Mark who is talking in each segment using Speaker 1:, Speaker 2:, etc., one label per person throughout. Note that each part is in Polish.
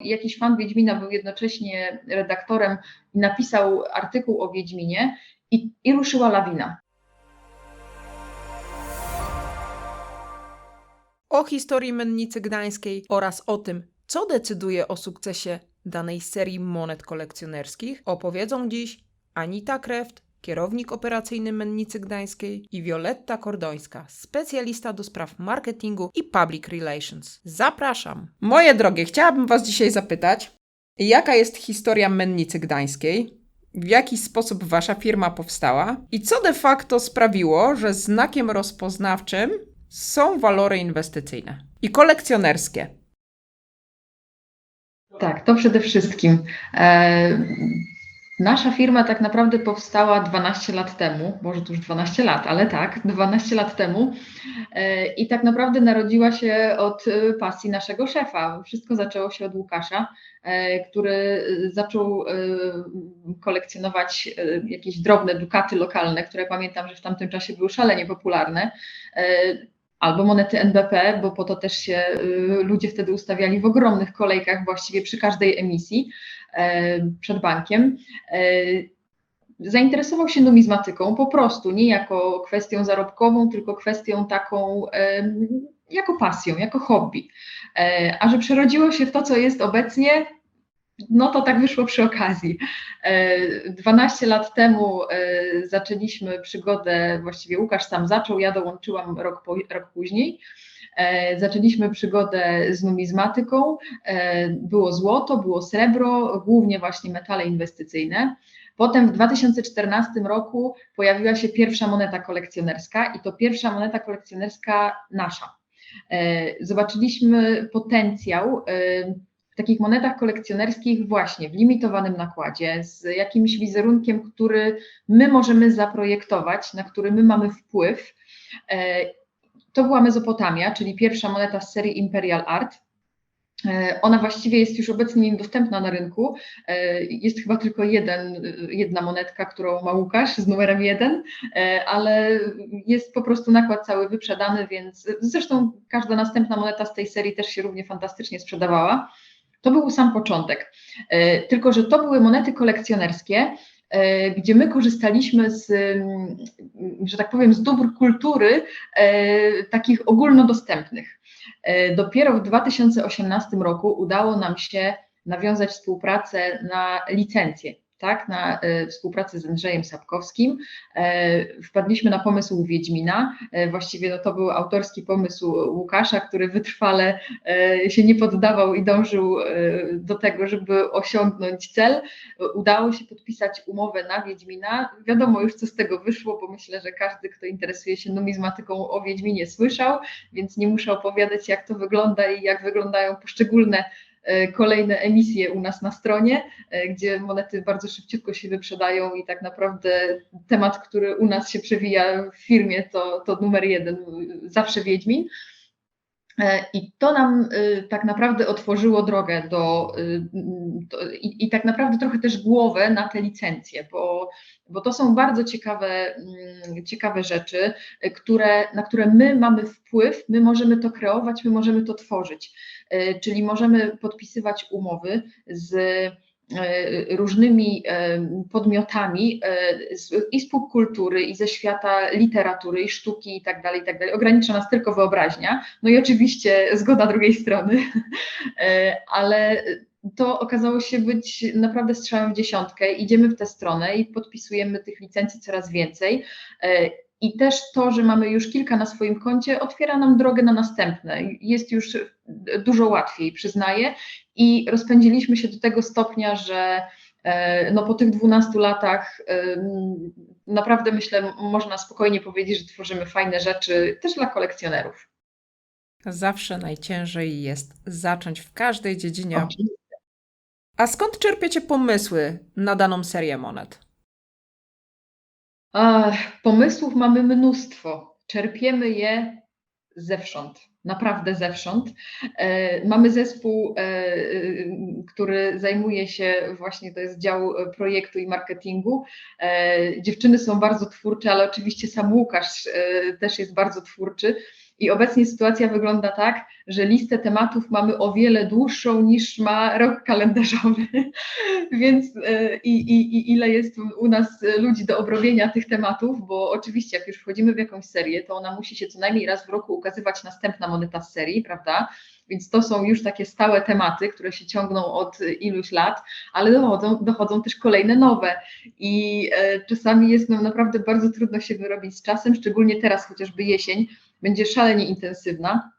Speaker 1: Jakiś fan Wiedźmina był jednocześnie redaktorem i napisał artykuł o Wiedźminie i, i ruszyła lawina.
Speaker 2: O historii Mennicy Gdańskiej oraz o tym, co decyduje o sukcesie danej serii monet kolekcjonerskich, opowiedzą dziś Anita Kreft, kierownik operacyjny Mennicy Gdańskiej i Violetta Kordońska, specjalista do spraw marketingu i public relations. Zapraszam! Moje drogie, chciałabym Was dzisiaj zapytać, jaka jest historia Mennicy Gdańskiej? W jaki sposób Wasza firma powstała? I co de facto sprawiło, że znakiem rozpoznawczym są walory inwestycyjne i kolekcjonerskie?
Speaker 1: Tak, to przede wszystkim. E, nasza firma tak naprawdę powstała 12 lat temu, może to już 12 lat, ale tak, 12 lat temu. E, I tak naprawdę narodziła się od e, pasji naszego szefa. Wszystko zaczęło się od Łukasza, e, który zaczął kolekcjonować jakieś drobne dukaty lokalne, które pamiętam, że w tamtym czasie były szalenie popularne. Albo monety NBP, bo po to też się y, ludzie wtedy ustawiali w ogromnych kolejkach właściwie przy każdej emisji e, przed bankiem. E, Zainteresował się numizmatyką po prostu, nie jako kwestią zarobkową, tylko kwestią taką e, jako pasją, jako hobby. A że przerodziło się w to, co jest obecnie, no to tak wyszło przy okazji. E, 12 lat temu e, zaczęliśmy przygodę, właściwie Łukasz sam zaczął, ja dołączyłam rok, po, rok później. E, Zaczęliśmy przygodę z numizmatyką. E, Było złoto, było srebro, głównie właśnie metale inwestycyjne. Potem w 2014 roku pojawiła się pierwsza moneta kolekcjonerska i to pierwsza moneta kolekcjonerska nasza. E, Zobaczyliśmy potencjał e, takich monetach kolekcjonerskich właśnie w limitowanym nakładzie, z jakimś wizerunkiem, który my możemy zaprojektować, na który my mamy wpływ. E, To była Mezopotamia, czyli pierwsza moneta z serii Imperial Art. E, Ona właściwie jest już obecnie niedostępna na rynku. E, Jest chyba tylko jeden, jedna monetka, którą ma Łukasz z numerem jeden, ale jest po prostu nakład cały wyprzedany, więc zresztą każda następna moneta z tej serii też się równie fantastycznie sprzedawała. To był sam początek. E, Tylko, że to były monety kolekcjonerskie, e, gdzie my korzystaliśmy z, mm, że tak powiem, z dóbr kultury e, takich ogólnodostępnych. Dopiero w 2018 roku udało nam się nawiązać współpracę na licencję, tak, na e, współpracę z Andrzejem Sapkowskim. E, Wpadliśmy na pomysł Wiedźmina. E, Właściwie no, to był autorski pomysł Łukasza, który wytrwale się nie poddawał i dążył do tego, żeby osiągnąć cel. Udało się podpisać umowę na Wiedźmina. Wiadomo już, co z tego wyszło, bo myślę, że każdy, kto interesuje się numizmatyką o Wiedźminie słyszał, więc nie muszę opowiadać, jak to wygląda i jak wyglądają poszczególne kolejne emisje u nas na stronie, e, gdzie monety bardzo szybciutko się wyprzedają i tak naprawdę temat, który u nas się przewija w firmie, to, to numer jeden, zawsze Wiedźmin. E, I to nam y, tak naprawdę otworzyło drogę do, y, do i, i tak naprawdę trochę też głowę na te licencje, bo, bo to są bardzo ciekawe, mm, ciekawe rzeczy, y, które, na które my mamy wpływ, my możemy to kreować, my możemy to tworzyć. Czyli możemy podpisywać umowy z różnymi e, podmiotami e, i z popkultury, i ze świata literatury, i sztuki, i tak dalej, i tak dalej. Ogranicza nas tylko wyobraźnia. No i oczywiście zgoda drugiej strony, E, ale to okazało się być naprawdę strzałem w dziesiątkę. Idziemy w tę stronę i podpisujemy tych licencji coraz więcej. E, I też to, że mamy już kilka na swoim koncie, otwiera nam drogę na następne. Jest już dużo łatwiej, przyznaję. I rozpędziliśmy się do tego stopnia, że e, no po tych 12 latach em, naprawdę myślę, można spokojnie powiedzieć, że tworzymy fajne rzeczy też dla kolekcjonerów.
Speaker 2: Zawsze najciężej jest zacząć w każdej dziedzinie.
Speaker 1: Oczywiście.
Speaker 2: A skąd czerpiecie pomysły na daną serię monet?
Speaker 1: Pomysłów mamy mnóstwo. Czerpiemy je zewsząd, naprawdę zewsząd. E, mamy zespół, e, e, który zajmuje się właśnie, to jest dział projektu i marketingu. Dziewczyny są bardzo twórcze, ale oczywiście sam Łukasz też jest bardzo twórczy. I obecnie sytuacja wygląda tak, że listę tematów mamy o wiele dłuższą niż ma rok kalendarzowy, więc e, i, i, i ile jest u nas ludzi do obrobienia tych tematów, bo oczywiście jak już wchodzimy w jakąś serię, to ona musi się co najmniej raz w roku ukazywać następna moneta z serii, prawda? Więc to są już takie stałe tematy, które się ciągną od iluś lat, ale dochodzą, dochodzą też kolejne nowe. I e, czasami jest nam naprawdę bardzo trudno się wyrobić z czasem, szczególnie teraz, chociażby jesień będzie szalenie intensywna.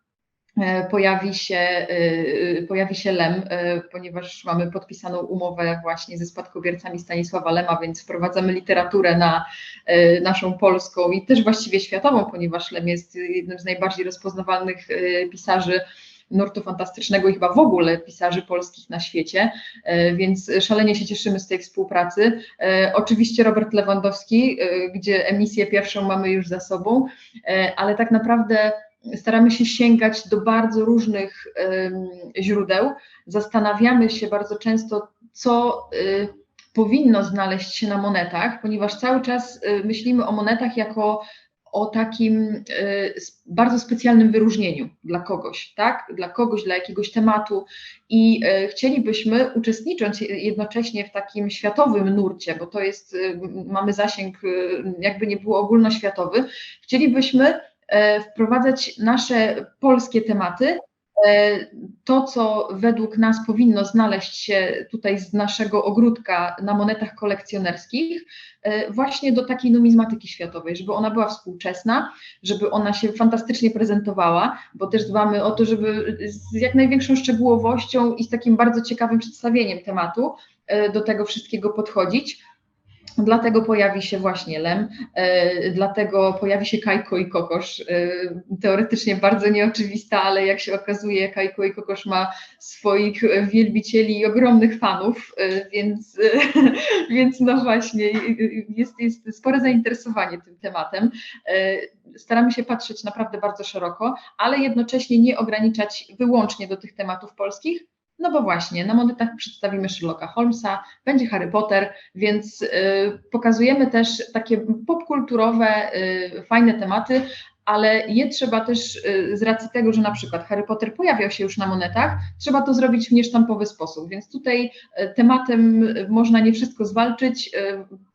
Speaker 1: E, pojawi się, e, pojawi się LEM, ponieważ mamy podpisaną umowę właśnie ze spadkobiercami Stanisława Lema, więc wprowadzamy literaturę na naszą polską i też właściwie światową, ponieważ Lem jest jednym z najbardziej rozpoznawalnych pisarzy nurtu fantastycznego i chyba w ogóle pisarzy polskich na świecie, e, więc szalenie się cieszymy z tej współpracy. E, oczywiście Robert Lewandowski, e, gdzie emisję pierwszą mamy już za sobą, ale tak naprawdę staramy się sięgać do bardzo różnych źródeł. Zastanawiamy się bardzo często, co powinno znaleźć się na monetach, ponieważ cały czas myślimy o monetach jako o takim e, bardzo specjalnym wyróżnieniu dla kogoś, tak? Dla kogoś, dla jakiegoś tematu i e, chcielibyśmy uczestnicząc jednocześnie w takim światowym nurcie, bo to jest, e, mamy zasięg jakby nie było ogólnoświatowy, chcielibyśmy wprowadzać nasze polskie tematy to, co według nas powinno znaleźć się tutaj z naszego ogródka na monetach kolekcjonerskich, e, właśnie do takiej numizmatyki światowej, żeby ona była współczesna, żeby ona się fantastycznie prezentowała, bo też dbamy o to, żeby z jak największą szczegółowością i z takim bardzo ciekawym przedstawieniem tematu e, do tego wszystkiego podchodzić. Dlatego pojawi się właśnie Lem, e, dlatego pojawi się Kajko i Kokosz. E, teoretycznie bardzo nieoczywista, ale jak się okazuje, Kajko i Kokosz ma swoich wielbicieli i ogromnych fanów, e, więc, więc no właśnie, jest, jest spore zainteresowanie tym tematem. Staramy się patrzeć naprawdę bardzo szeroko, ale jednocześnie nie ograniczać wyłącznie do tych tematów polskich, no bo właśnie, na monetach przedstawimy Sherlocka Holmesa, będzie Harry Potter, więc y, pokazujemy też takie popkulturowe, y, fajne tematy, ale je trzeba też y, z racji tego, że na przykład Harry Potter pojawiał się już na monetach, trzeba to zrobić w niesztampowy sposób, więc tutaj tematem można nie wszystko zwalczyć,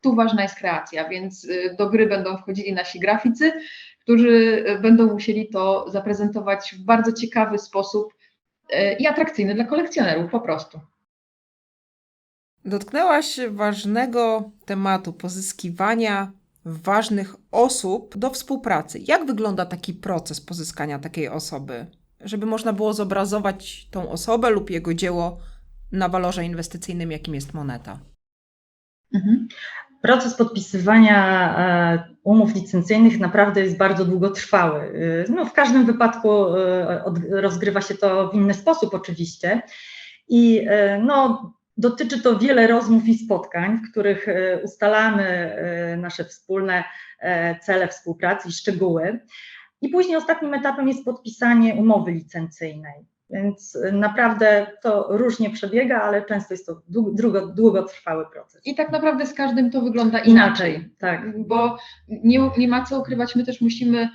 Speaker 1: tu ważna jest kreacja, więc do gry będą wchodzili nasi graficy, którzy będą musieli to zaprezentować w bardzo ciekawy sposób, i atrakcyjny dla kolekcjonerów po prostu.
Speaker 2: Dotknęłaś ważnego tematu pozyskiwania ważnych osób do współpracy. Jak wygląda taki proces pozyskania takiej osoby, żeby można było zobrazować tą osobę lub jego dzieło na walorze inwestycyjnym, jakim jest moneta?
Speaker 3: Mhm. Proces podpisywania e, umów licencyjnych naprawdę jest bardzo długotrwały. E, no, w każdym wypadku e, rozgrywa się to w inny sposób oczywiście i no, dotyczy to wiele rozmów i spotkań, w których ustalamy nasze wspólne cele współpracy i szczegóły. I później ostatnim etapem jest podpisanie umowy licencyjnej. Więc y, naprawdę to różnie przebiega, ale często jest to długo, długotrwały proces.
Speaker 1: I tak naprawdę z każdym to wygląda inaczej. inaczej tak. Bo nie, nie ma co ukrywać, my też musimy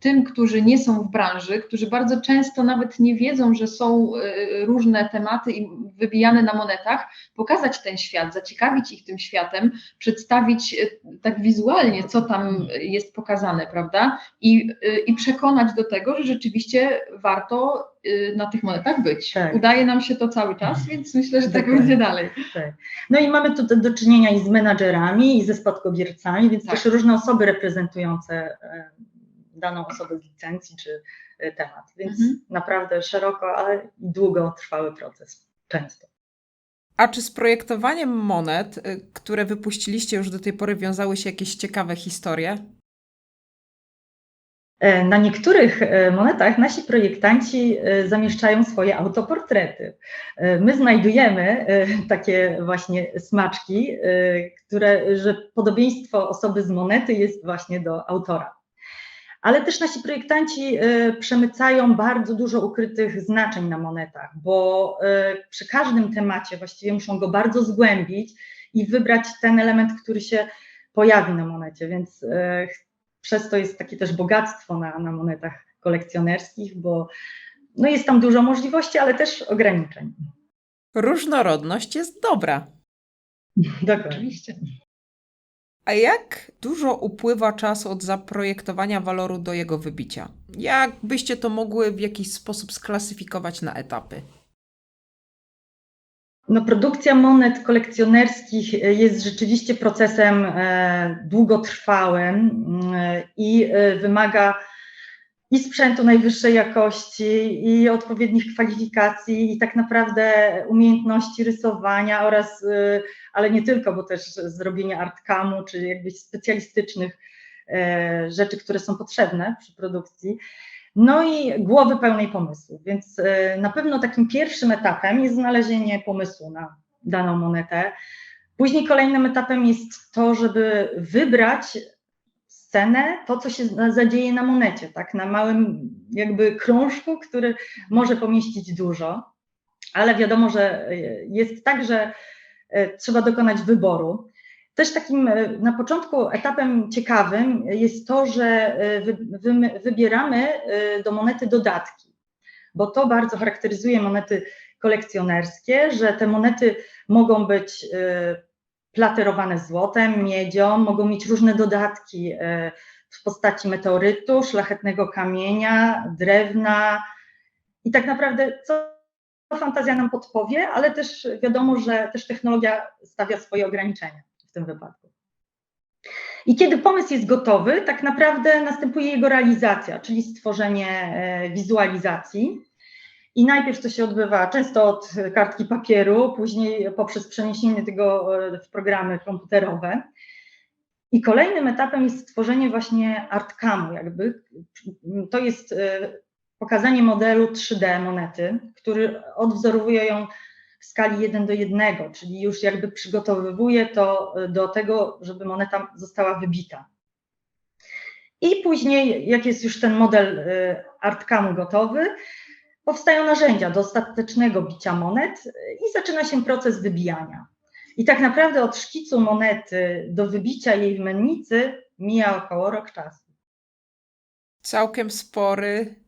Speaker 1: tym, którzy nie są w branży, którzy bardzo często nawet nie wiedzą, że są e, różne tematy wybijane na monetach, pokazać ten świat, zaciekawić ich tym światem, przedstawić e, tak wizualnie, co tam jest pokazane, prawda? I, e, i przekonać do tego, że rzeczywiście warto na tych monetach być. Tak. Udaje nam się to cały czas, więc myślę, że tak, tak będzie dalej. Tak.
Speaker 3: No i mamy tu do czynienia i z menadżerami, i ze spadkobiercami, więc tak. też różne osoby reprezentujące daną osobę z licencji czy e, temat. Więc mhm. naprawdę szeroko, ale długo trwały proces, często.
Speaker 2: A czy z projektowaniem monet, które wypuściliście już do tej pory, wiązały się jakieś ciekawe historie?
Speaker 3: E, na niektórych monetach nasi projektanci zamieszczają swoje autoportrety. My znajdujemy takie właśnie smaczki, które, że podobieństwo osoby z monety jest właśnie do autora ale też nasi projektanci przemycają bardzo dużo ukrytych znaczeń na monetach, bo przy każdym temacie właściwie muszą go bardzo zgłębić i wybrać ten element, który się pojawi na monecie, więc przez to jest takie też bogactwo na, na monetach kolekcjonerskich, bo no jest tam dużo możliwości, ale też ograniczeń.
Speaker 2: Różnorodność jest dobra.
Speaker 3: Dokładnie.
Speaker 1: Oczywiście.
Speaker 2: A jak dużo upływa czasu od zaprojektowania waloru do jego wybicia? Jak byście to mogły w jakiś sposób sklasyfikować na etapy?
Speaker 3: No, produkcja monet kolekcjonerskich jest rzeczywiście procesem e, długotrwałym e, i e, wymaga i sprzętu najwyższej jakości, i odpowiednich kwalifikacji, i tak naprawdę umiejętności rysowania oraz, ale nie tylko, bo też zrobienia artkamu, czy jakbyś specjalistycznych rzeczy, które są potrzebne przy produkcji. No i głowy pełnej pomysłu. Więc na pewno takim pierwszym etapem jest znalezienie pomysłu na daną monetę. Później kolejnym etapem jest to, żeby wybrać scenę, to co się zadzieje na monecie, tak, na małym jakby krążku, który może pomieścić dużo, ale wiadomo, że jest tak, że trzeba dokonać wyboru. Też takim na początku etapem ciekawym jest to, że wy, wy, wybieramy do monety dodatki, bo to bardzo charakteryzuje monety kolekcjonerskie, że te monety mogą być platerowane złotem, miedzią, mogą mieć różne dodatki e, w postaci meteorytu, szlachetnego kamienia, drewna i tak naprawdę co fantazja nam podpowie, ale też wiadomo, że też technologia stawia swoje ograniczenia tym wypadku. I kiedy pomysł jest gotowy, tak naprawdę następuje jego realizacja, czyli stworzenie e, wizualizacji. I najpierw to się odbywa często od kartki papieru, później poprzez przeniesienie tego e, w programy komputerowe. I kolejnym etapem jest stworzenie właśnie artkamu, jakby. To jest e, pokazanie modelu 3D monety, który odwzorowuje ją w skali 1 do 1, czyli już jakby przygotowywuje to e, do tego, żeby moneta została wybita. I później, jak jest już ten model artkamu gotowy, powstają narzędzia do ostatecznego bicia monet i zaczyna się proces wybijania. I tak naprawdę od szkicu monety do wybicia jej w mennicy mija około rok czasu.
Speaker 2: Całkiem spory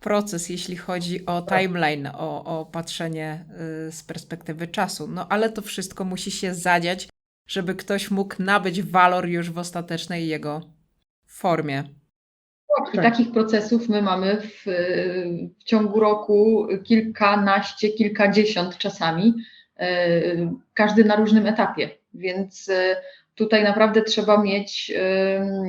Speaker 2: proces, jeśli chodzi o timeline, o, o patrzenie y, z perspektywy czasu. No ale to wszystko musi się zadziać, żeby ktoś mógł nabyć walor już w ostatecznej jego formie.
Speaker 1: I tak. takich procesów my mamy w, w, ciągu roku kilkanaście, kilkadziesiąt czasami, e, każdy na różnym etapie. Więc e, tutaj naprawdę trzeba mieć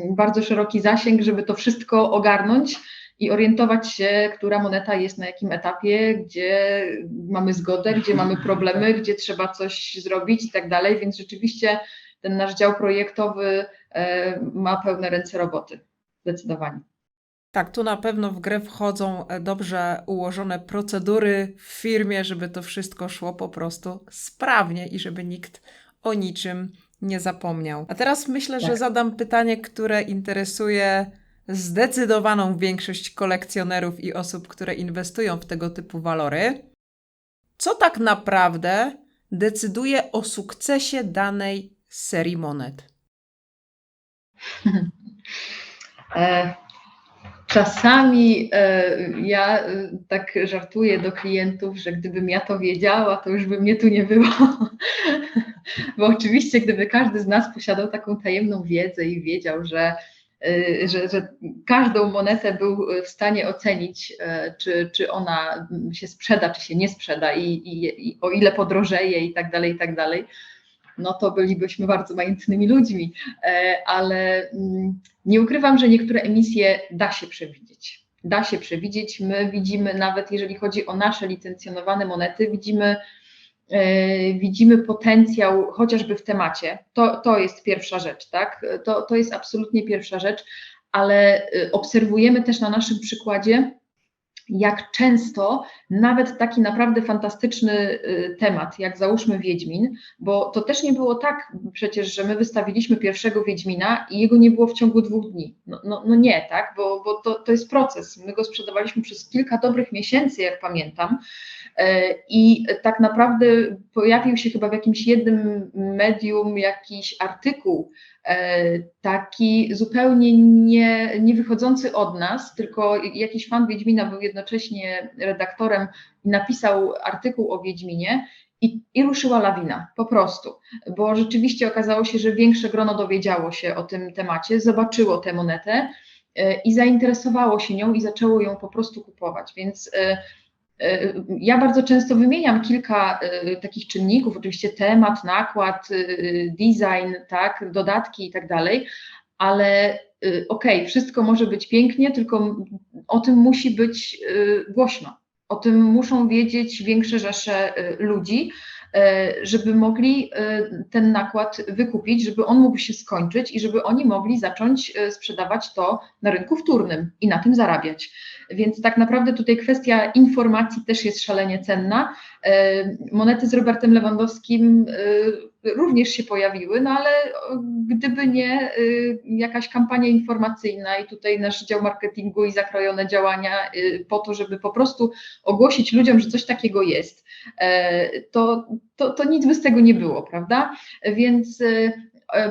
Speaker 1: bardzo szeroki zasięg, żeby to wszystko ogarnąć i orientować się, która moneta jest na jakim etapie, gdzie mamy zgodę, gdzie mamy problemy, gdzie trzeba coś zrobić i tak dalej. Więc rzeczywiście ten nasz dział projektowy ma pełne ręce roboty. Zdecydowanie.
Speaker 2: Tak, tu na pewno w grę wchodzą e, dobrze ułożone procedury w firmie, żeby to wszystko szło po prostu sprawnie i żeby nikt o niczym nie zapomniał. A teraz myślę, tak. że zadam pytanie, które interesuje zdecydowaną większość kolekcjonerów i osób, które inwestują w tego typu walory. Co tak naprawdę decyduje o sukcesie danej serii monet?
Speaker 1: E, Czasami e, ja e, tak żartuję do klientów, że gdybym ja to wiedziała, to już by mnie tu nie było. Bo oczywiście, gdyby każdy z nas posiadał taką tajemną wiedzę i wiedział, że, że, że każdą monetę był w stanie ocenić, czy, czy ona się sprzeda, czy się nie sprzeda i, i, i o ile podrożeje i tak dalej, i tak dalej, no to bylibyśmy bardzo majątnymi ludźmi, e, ale mm, nie ukrywam, że niektóre emisje da się przewidzieć. Da się przewidzieć. My widzimy, nawet jeżeli chodzi o nasze licencjonowane monety, widzimy, widzimy potencjał chociażby w temacie. To, to jest pierwsza rzecz, tak? To, to jest absolutnie pierwsza rzecz, ale e, obserwujemy też na naszym przykładzie, jak często nawet taki naprawdę fantastyczny y, temat, jak załóżmy Wiedźmin, bo to też nie było tak przecież, że my wystawiliśmy pierwszego Wiedźmina i jego nie było w ciągu dwóch dni. No, no, no nie, tak, bo, bo to, to jest proces. My go sprzedawaliśmy przez kilka dobrych miesięcy, jak pamiętam. E, I tak naprawdę pojawił się chyba w jakimś jednym medium jakiś artykuł taki zupełnie nie, nie wychodzący od nas, tylko jakiś fan Wiedźmina był jednocześnie redaktorem i napisał artykuł o Wiedźminie i, I, ruszyła lawina, po prostu, bo rzeczywiście okazało się, że większe grono dowiedziało się o tym temacie, zobaczyło tę monetę i zainteresowało się nią i zaczęło ją po prostu kupować. Więc ja bardzo często wymieniam kilka takich czynników, oczywiście temat, nakład, design, tak, dodatki i tak dalej, ale okej, okay, wszystko może być pięknie, tylko o tym musi być głośno. O tym muszą wiedzieć większe rzesze ludzi, żeby mogli ten nakład wykupić, żeby on mógł się skończyć i żeby oni mogli zacząć sprzedawać to na rynku wtórnym i na tym zarabiać. Więc tak naprawdę tutaj kwestia informacji też jest szalenie cenna. Monety z Robertem Lewandowskim również się pojawiły, no ale gdyby nie jakaś kampania informacyjna i tutaj nasz dział marketingu i zakrojone działania po to, żeby po prostu ogłosić ludziom, że coś takiego jest, to, to, to nic by z tego nie było, prawda? Więc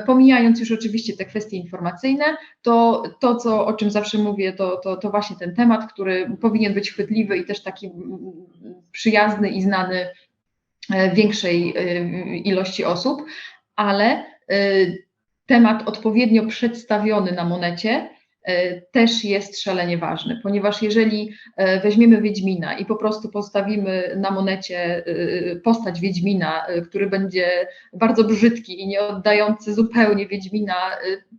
Speaker 1: pomijając już oczywiście te kwestie informacyjne, to to, co, o czym zawsze mówię, to, to, to właśnie ten temat, który powinien być chwytliwy i też taki przyjazny i znany większej ilości osób, ale temat odpowiednio przedstawiony na monecie też jest szalenie ważny, ponieważ jeżeli weźmiemy Wiedźmina i po prostu postawimy na monecie postać Wiedźmina, który będzie bardzo brzydki i nie oddający zupełnie Wiedźmina,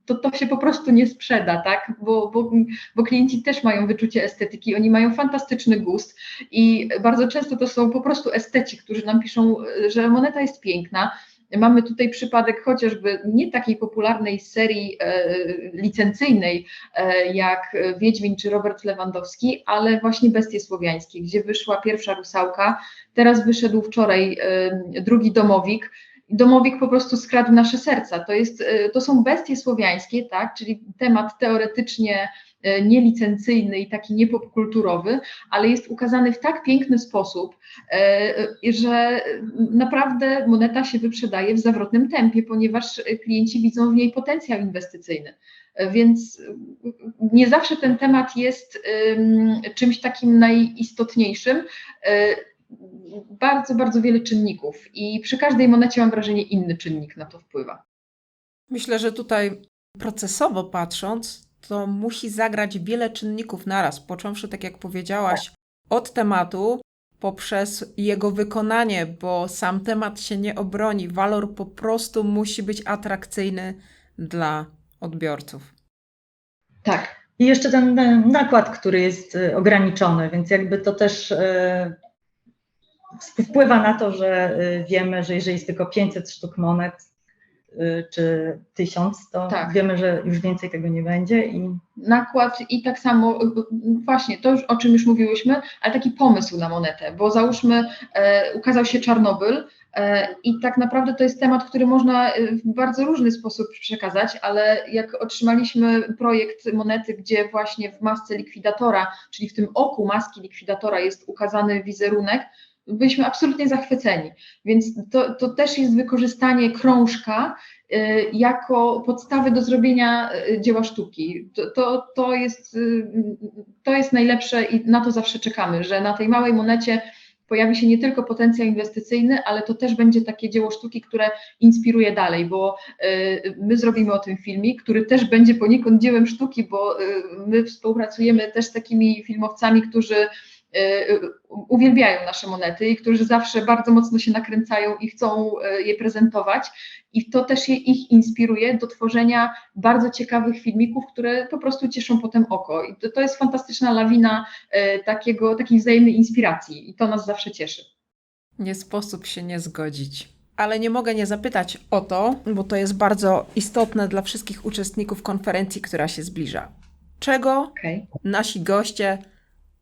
Speaker 1: to to się po prostu nie sprzeda, tak? Bo, bo, bo klienci też mają wyczucie estetyki, oni mają fantastyczny gust i bardzo często to są po prostu esteci, którzy nam piszą, że moneta jest piękna, Mamy tutaj przypadek chociażby nie takiej popularnej serii e, licencyjnej e, jak Wiedźmin czy Robert Lewandowski, ale właśnie Bestie Słowiańskie, gdzie wyszła pierwsza rusałka, teraz wyszedł wczoraj e, drugi domowik. Domowik po prostu skradł nasze serca. To, jest, to są bestie słowiańskie, tak? czyli temat teoretycznie nielicencyjny i taki niepopkulturowy, ale jest ukazany w tak piękny sposób, e, że naprawdę moneta się wyprzedaje w zawrotnym tempie, ponieważ klienci widzą w niej potencjał inwestycyjny. E, więc nie zawsze ten temat jest czymś takim najistotniejszym. Bardzo, bardzo wiele czynników i przy każdej monecie mam wrażenie inny czynnik na to wpływa.
Speaker 2: Myślę, że tutaj procesowo patrząc, to musi zagrać wiele czynników naraz, począwszy, tak jak powiedziałaś, od tematu poprzez jego wykonanie, bo sam temat się nie obroni. Walor po prostu musi być atrakcyjny dla odbiorców.
Speaker 3: Tak. I jeszcze ten nakład, który jest y, ograniczony, więc jakby to też y, wpływa na to, że y, wiemy, że jeżeli jest tylko 500 sztuk monet, czy tysiąc, to tak. wiemy, że już więcej tego nie będzie. I...
Speaker 1: Nakład i tak samo, y, y, właśnie to, o czym już mówiłyśmy, ale taki pomysł na monetę, bo załóżmy, e, ukazał się Czarnobyl, e, i tak naprawdę to jest temat, który można w bardzo różny sposób przekazać, ale jak otrzymaliśmy projekt monety, gdzie właśnie w masce likwidatora, czyli w tym oku maski likwidatora jest ukazany wizerunek, byliśmy absolutnie zachwyceni. Więc to, to też jest wykorzystanie krążka y, jako podstawy do zrobienia y, dzieła sztuki. To, to, to, jest, y, to jest najlepsze i na to zawsze czekamy, że na tej małej monecie pojawi się nie tylko potencjał inwestycyjny, ale to też będzie takie dzieło sztuki, które inspiruje dalej, bo my zrobimy o tym filmik, który też będzie poniekąd dziełem sztuki, bo my współpracujemy też z takimi filmowcami, którzy uwielbiają nasze monety i którzy zawsze bardzo mocno się nakręcają i chcą y, je prezentować. I to też je, ich inspiruje do tworzenia bardzo ciekawych filmików, które po prostu cieszą potem oko. I to, to jest fantastyczna lawina y, takiego, takiej wzajemnej inspiracji i to nas zawsze cieszy.
Speaker 2: Nie sposób się nie zgodzić. Ale nie mogę nie zapytać o to, bo to jest bardzo istotne dla wszystkich uczestników konferencji, która się zbliża. Czego okay. nasi goście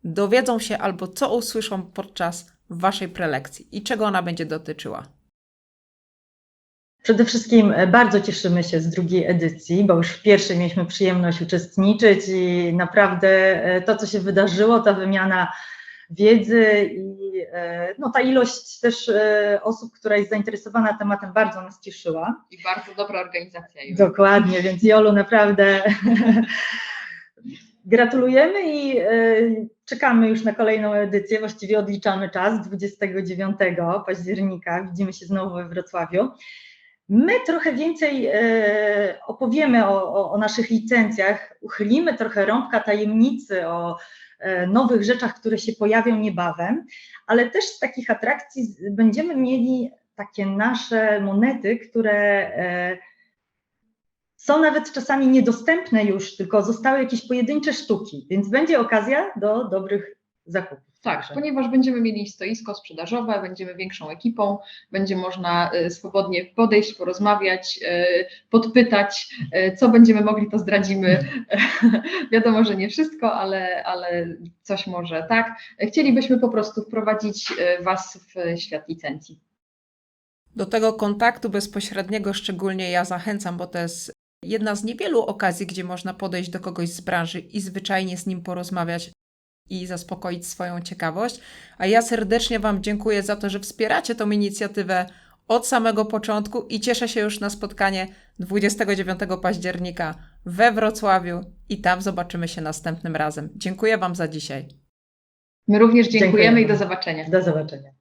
Speaker 2: dowiedzą się albo co usłyszą podczas Waszej prelekcji i czego ona będzie dotyczyła?
Speaker 3: Przede wszystkim e, bardzo cieszymy się z drugiej edycji, bo już w pierwszej mieliśmy przyjemność uczestniczyć i naprawdę e, to, co się wydarzyło, ta wymiana wiedzy i e, no, ta ilość też osób, która jest zainteresowana tematem bardzo nas cieszyła.
Speaker 1: I bardzo dobra organizacja. Już.
Speaker 3: Dokładnie, więc Jolu naprawdę gratulujemy i e, czekamy już na kolejną edycję, właściwie odliczamy czas 29 października, widzimy się znowu we Wrocławiu. My trochę więcej e, opowiemy o, o, o naszych licencjach, uchylimy trochę rąbka tajemnicy o e, nowych rzeczach, które się pojawią niebawem, ale też z takich atrakcji będziemy mieli takie nasze monety, które są nawet czasami niedostępne już, tylko zostały jakieś pojedyncze sztuki, więc będzie okazja do dobrych zakupów.
Speaker 1: Tak,
Speaker 3: Także.
Speaker 1: ponieważ będziemy mieli stoisko sprzedażowe, będziemy większą ekipą, będzie można e, swobodnie podejść, porozmawiać, e, podpytać, e, co będziemy mogli, to zdradzimy. Wiadomo, że nie wszystko, ale, ale coś może tak. Chcielibyśmy po prostu wprowadzić Was w świat licencji.
Speaker 2: Do tego kontaktu bezpośredniego szczególnie ja zachęcam, bo to jest jedna z niewielu okazji, gdzie można podejść do kogoś z branży i zwyczajnie z nim porozmawiać i zaspokoić swoją ciekawość. A ja serdecznie Wam dziękuję za to, że wspieracie tą inicjatywę od samego początku i cieszę się już na spotkanie 29 października we Wrocławiu i tam zobaczymy się następnym razem. Dziękuję Wam za dzisiaj.
Speaker 1: My również dziękujemy
Speaker 3: Dziękujemy.
Speaker 1: i do zobaczenia.
Speaker 3: Do zobaczenia.